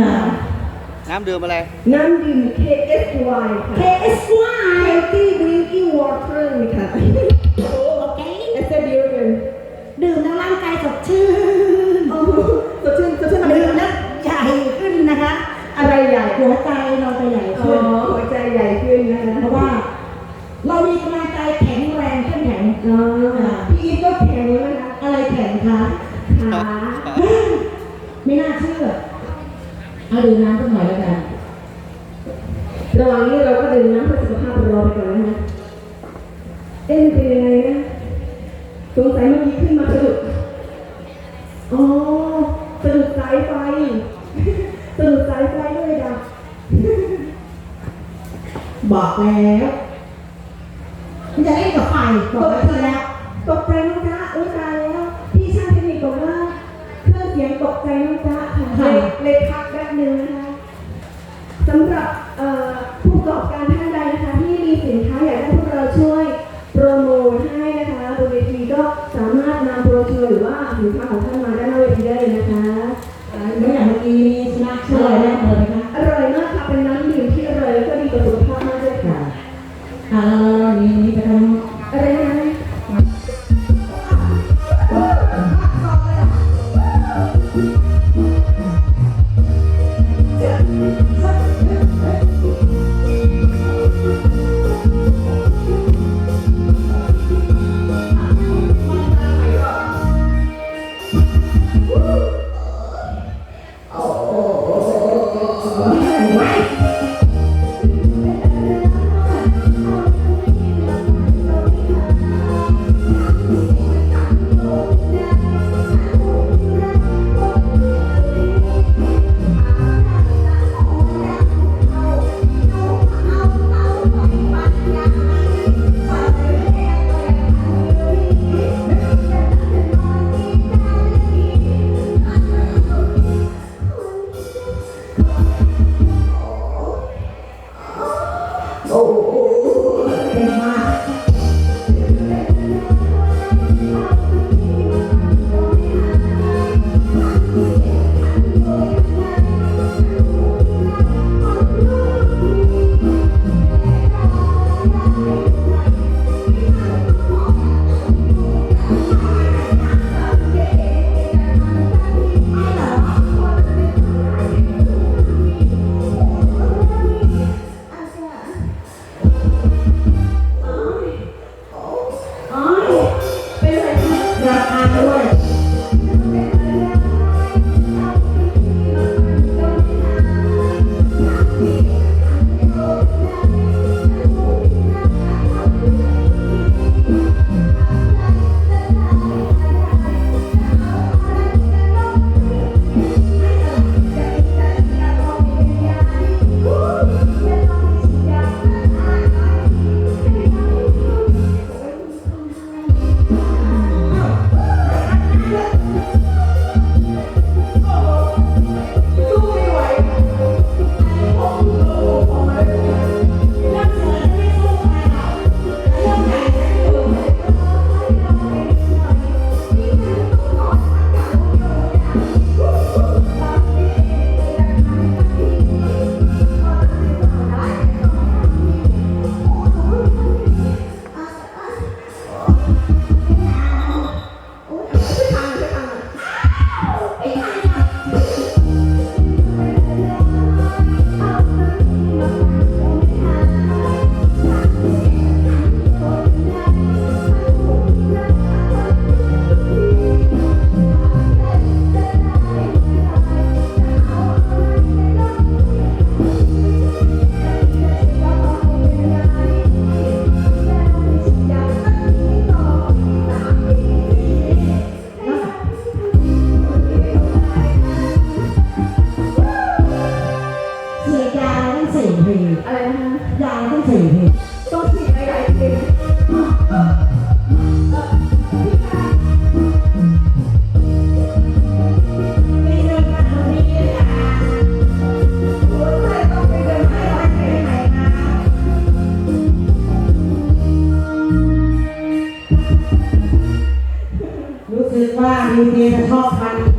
ค่ะน้ำดื่มอะไร น้ำดื่ม KSY ค่ะ KSY Healthy Drinking Water ค่ะ โอเคเอสเตอร์ดิวกันดื่มแล้วร่างกายสดชื่นโอ้โหสดชื่นสดชื่นอะไรดื่มนะแล้วใหญ่ขึ้นนะคะ อะไรใหญ่หัวใจเราจะใหญ่อ๋อขึ้นหัวใจใหญ่ขึ้นนะคะเพราะว่า เรามีกำลังใจแข็งแรงเข้มแข็งอ๋อพี่อีฟก็แข็งแล้วนะคะอะไรแข็งคะขาไม่น่าเชื่อ เอาดื่มน้ำสักหน่อยแล้วกัน ระหว่างนี้เราก็ดื่มน้ำเพื่อสุขภาพรอไปก่อนนะคะเอ๊ะมันเป็นยังไงนะสงสัยเมื่อกี้ขึ้นมาสะดุดอ๋อสะดุดสายไฟสะดุดสายไฟด้วยดับบอกแล้วมันจะเล่นกับไฟบอกไว้ทีแล้วตกใจน้องจ๊ะอุ้ยตายแล้วพี่ช่างเทคนิคบอกว่าเครื่องเสียงตกใจน้องจ๊ะค่ะเลยเลยพัก แป๊ำ ว่ามีเพลงชอบพัน